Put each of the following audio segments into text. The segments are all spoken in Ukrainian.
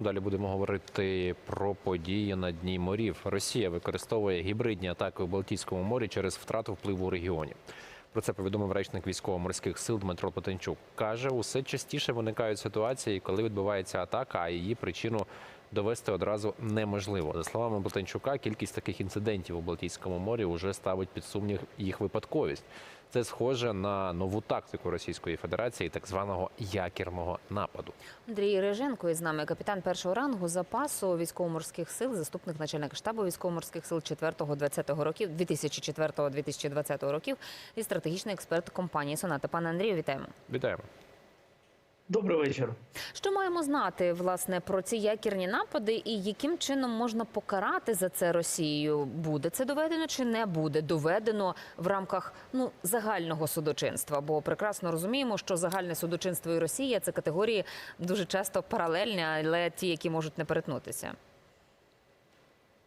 Далі будемо говорити про події на дні морів. Росія використовує гібридні атаки у Балтійському морі через втрату впливу у регіоні. Про це повідомив речник військово-морських сил Дмитро Потенчук. Каже, усе частіше виникають ситуації, коли відбувається атака, а її причину довести одразу неможливо. За словами Потенчука, кількість таких інцидентів у Балтійському морі вже ставить під сумнів їх випадковість. Це схоже на нову тактику Російської Федерації, так званого якірного нападу. Андрій Реженко із нами, капітан першого рангу запасу військово-морських сил, заступник начальника штабу військово-морських сил 4-20 років, 2004-2020 років і стратегічний експерт компанії Соната. Пане Андрію, вітаємо. Вітаємо. Добрий вечір. Що маємо знати власне про ці якірні напади і яким чином можна покарати за це Росію? Буде це доведено чи не буде доведено в рамках ну загального судочинства? Бо прекрасно розуміємо, що загальне судочинство і Росія це категорії дуже часто паралельні, але ті, які можуть не перетнутися.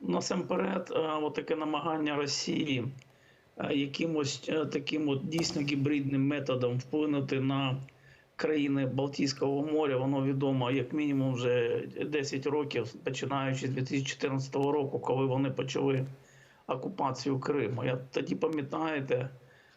Насамперед, е, таке намагання Росії е, якимось е, таким от дійсно гібридним методом вплинути на країни Балтійського моря, воно відомо як мінімум вже 10 років, починаючи з 2014 року, коли вони почали окупацію Криму. Я тоді пам'ятаєте,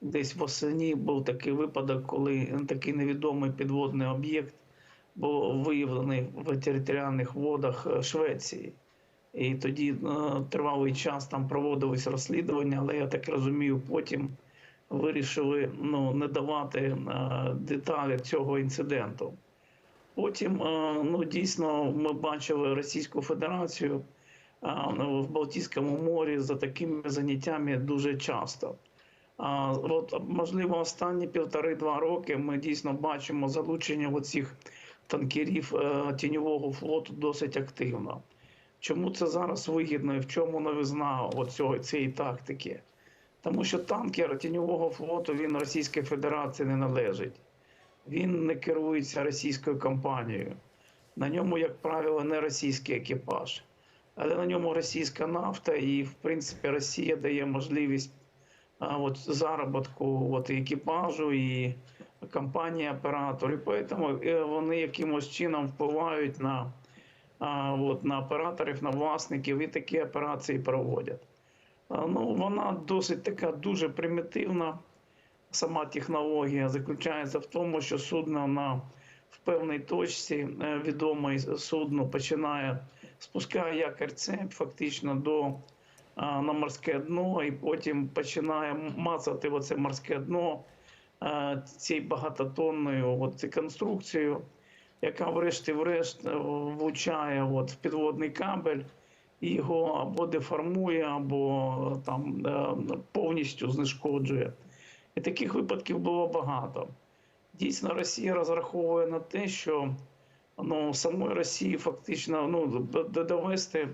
десь восені був такий випадок, коли такий невідомий підводний об'єкт був виявлений в територіальних водах е, Швеції. І тоді е, тривалий час там проводились розслідування, але я так розумію, потім вирішили ну, не давати е, деталі цього інциденту. Потім е, ну, дійсно ми бачили Російську Федерацію е, в Балтійському морі за такими заняттями дуже часто. А от можливо останні півтори-два роки ми дійсно бачимо залучення оцих танкерів тіньового флоту досить активно. Чому це зараз вигідно і в чому новизна оцього, цієї тактики? Тому що танкер тіньового флоту він Російській Федерації не належить. Він не керується російською компанією. На ньому, як правило, не російський екіпаж, але на ньому російська нафта, і в принципі Росія дає можливість а, от, заробітку от, екіпажу і компанії операторів. Тому е, вони якимось чином впливають на, а, от, на операторів, на власників і такі операції проводять. Ну, вона досить така дуже примітивна. Сама технологія заключається в тому, що судно на в певній точці е, відомий судно починає спускає якорь цепь фактично до на морське дно, і потім починає мацати оце морське дно цією багатотонною от, конструкцією, яка врешті-врешт е, влучає от, в підводний кабель його або деформує, або там е, повністю знешкоджує. І таких випадків було багато. Дійсно, Росія розраховує на те, що ну, самої Росії фактично ну, довести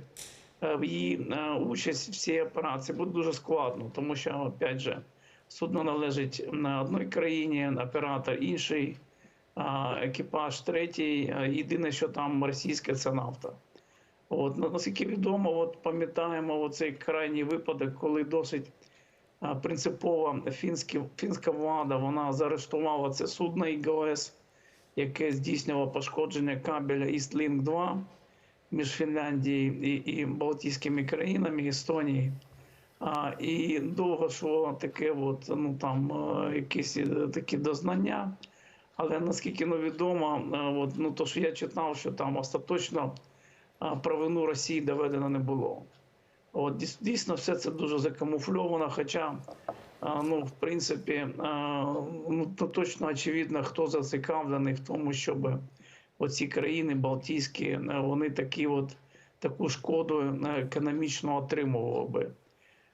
е, її е, участь в цій операції буде дуже складно, тому що, опять же, судно належить на одній країні, оператор інший, екіпаж третій. Єдине, що там російське, це нафта. От на- наскільки відомо, от пам'ятаємо оцей крайній випадок, коли досить принципова фінські, фінська влада вона заарештувала це судно ІГОС, яке здійснювало пошкодження кабеля Eastlink 2 між Фінляндією і, і Балтійськими країнами Естонії. А, і довго йшло таке, от, ну там е, якісь е, такі дознання. Але наскільки ну, відомо, е, от, ну, то, що я читав, що там остаточно провину Росії доведено не було. От дійсно все це дуже закамуфльовано. Хоча, ну, в принципі, ну, то точно очевидно, хто зацікавлений в тому, щоб оці країни Балтійські, е, вони такі от, таку шкоду е, економічно отримували би.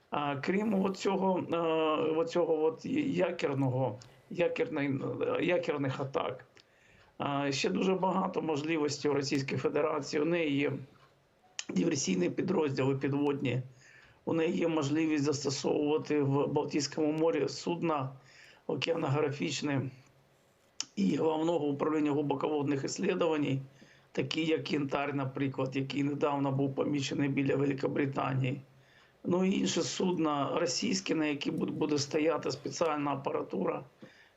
А крім оцього, е, оцього от якірного, якірний, якірних атак, ще дуже багато можливостей у Російській Федерації. У неї є диверсійні підрозділи підводні. У неї є можливість застосовувати в Балтійському морі судна океанографічне і головного управління глибоководних іслідувань, такі як Янтарь, наприклад, який недавно був помічений біля Великобританії. Ну і інші судна російські, на які буде стояти спеціальна апаратура,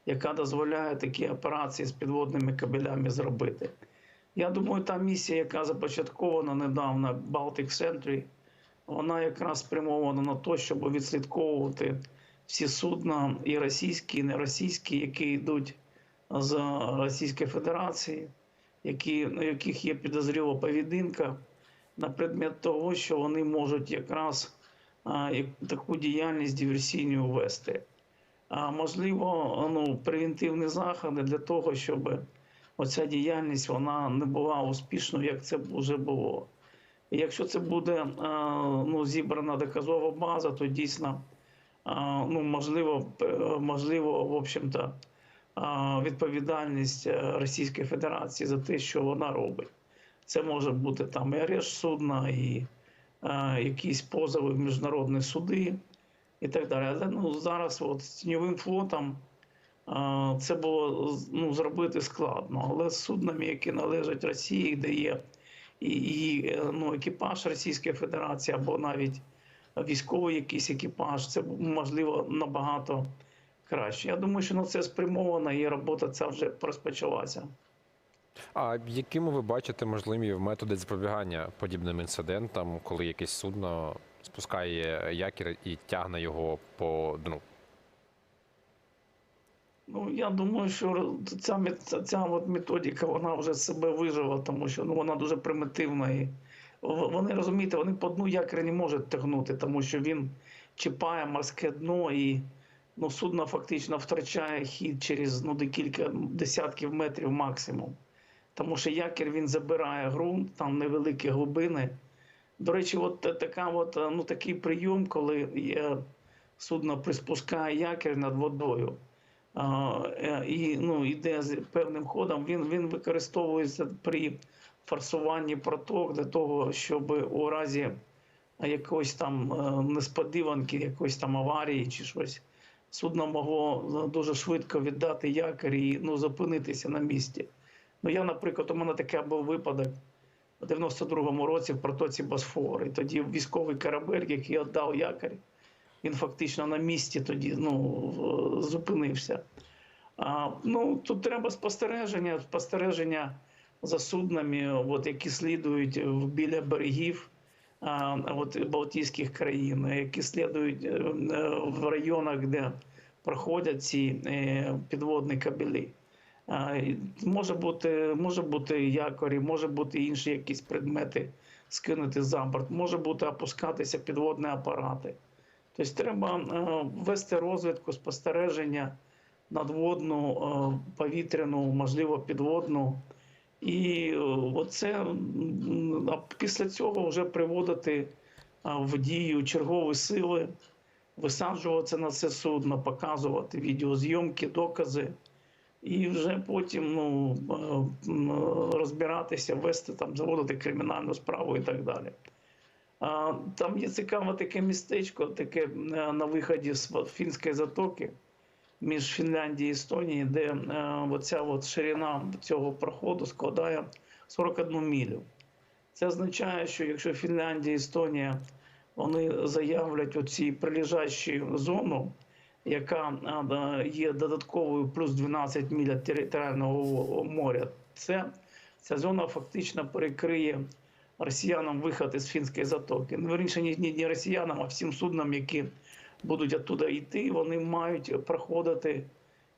яка дозволяє такі операції з підводними кабелями зробити. Я думаю, та місія, яка започаткована недавно Baltic Sentry, вона якраз спрямована на те, щоб відслідковувати всі судна, і російські, і неросійські, які йдуть з Російської Федерації, які, на яких є підозріла поведінка на предмет того, що вони можуть якраз а, таку діяльність диверсійну вести. А можливо, ну, превентивні заходи для того, щоб оця діяльність вона не була успішною, як це вже було. І якщо це буде ну, зібрана доказова база, то дійсно ну, можливо, можливо, в общем-то, відповідальність е, Російської Федерації за те, що вона робить. Це може бути там і арешт судна, і якісь позови в міжнародні суди і так далі. Але ну, зараз от, з тіньовим флотом а, це було ну, зробити складно. Але з суднами, які належать Росії, де є і, і е, ну, екіпаж Російської Федерації або навіть військовий якийсь екіпаж, це можливо набагато краще. Я думаю, що на це спрямована і робота ця вже розпочалася. А якими ви бачите можливі методи запобігання подібним інцидентам, коли якесь судно спускає якір і тягне його по дну? Ну, я думаю, що ця, ця, ця от методика вона вже себе вижила, тому що ну, вона дуже примітивна. І вони розумієте, вони по дну якоря не можуть тягнути, тому що він чіпає морське дно і ну, судно фактично втрачає хід через ну, декілька десятків метрів максимум. Тому що якір він забирає ґрунт, там невеликі глибини. До речі, от така от, е, ну, такий прийом, коли судно приспускає якір над водою. Е, і ну, йде з певним ходом, він, він використовується при форсуванні проток для того, щоб у разі якоїсь там е, несподіванки, якоїсь там аварії чи щось, судно могло дуже швидко віддати якір і ну, зупинитися на місці. Ну, я, наприклад, у мене таке був випадок у 92-му році в протоці Босфор. І тоді військовий корабель, який віддав якорь, він фактично на місці тоді ну, зупинився. А, ну, тут треба спостереження, спостереження за суднами, от, які слідують біля берегів а, от, Балтійських країн, які слідують е, в районах, де проходять ці е, підводні кабелі. Може бути, може бути якорі, може бути інші якісь предмети скинути за борт, може бути опускатися підводні апарати. Тобто треба е, вести розвідку, спостереження надводну, е, повітряну, можливо, підводну. І е, оце після цього вже приводити в дію чергові сили, висаджуватися на це судно, показувати відеозйомки, докази. І вже потім ну, е, розбиратися, вести там, заводити кримінальну справу і так далі. Там є цікаве таке містечко, таке е, на виході з фінської затоки між Фінляндією і Естонією, де е, оця от ширина цього проходу складає 41 мілю. Це означає, що якщо Фінляндія і Естонія вони заявлять оці прилежащі зону, яка є додатковою плюс 12 міля територіального моря, це ця зона фактично перекриє росіянам виход із фінської затоки. Ну, верніше, ні, ні, росіянам, а всім суднам, які будуть оттуда йти, вони мають проходити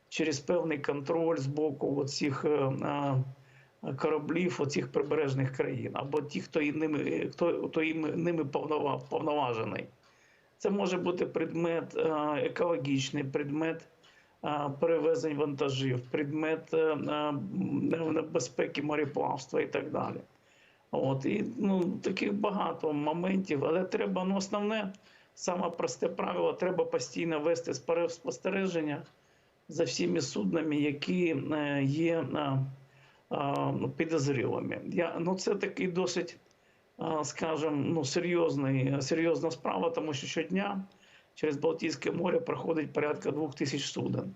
через певний контроль з боку оцих е, кораблів оцих прибережних країн, або ті, хто ними, хто, хто ними повнова- повноважений. Це може бути предмет е, екологічний, предмет е, перевезень вантажів, предмет е, е, мореплавства і так далі. От, і ну, таких багато моментів, але треба, ну, основне, саме просте правило, треба постійно вести спостереження за всіми суднами, які є ну, підозрілими. Я, ну, це такий досить, е, скажімо, ну, серйозний, серйозна справа, тому що щодня через Балтійське море проходить порядка двох тисяч суден.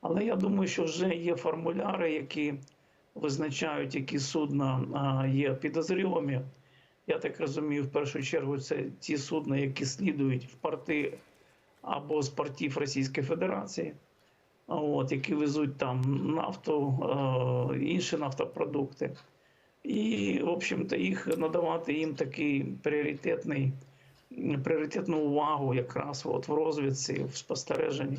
Але я думаю, що вже є формуляри, які визначають, які судна є підозрілими. Я так розумію, в першу чергу це ті судна, які слідують в порти або з портів Російської Федерації, от, які везуть там нафту, е, інші нафтопродукти. І, в общем-то, їх надавати їм такий пріоритетний, пріоритетну увагу якраз от в розвідці, в спостереженні.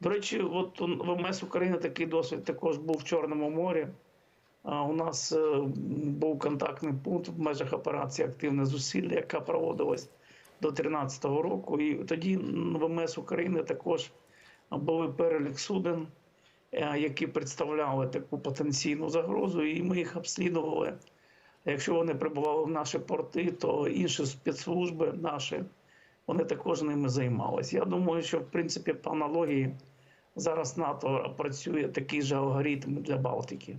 До речі, от в МС України такий досвід також був в Чорному морі. У нас е, був контактний пункт в межах операції Активне зусилля, яка проводилась до 2013 року. І тоді в МС України також були перелік суден, які представляли таку потенційну загрозу, і ми їх обслідували. Якщо вони прибували в наші порти, то інші спецслужби наші вони також ними займалися. Я думаю, що в принципі по аналогії зараз НАТО працює такий же алгоритм для Балтики.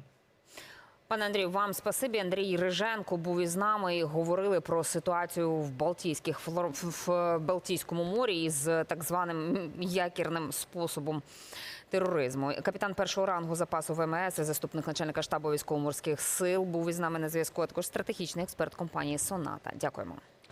Пане Андрію, вам спасибі. Андрій Риженко був із нами і говорили про ситуацію в Балтійських в Балтійському морі із так званим якірним способом тероризму. Капітан першого рангу запасу ВМС, і заступник начальника штабу військово-морських сил, був із нами на зв'язку. а Також стратегічний експерт компанії Соната. Дякуємо.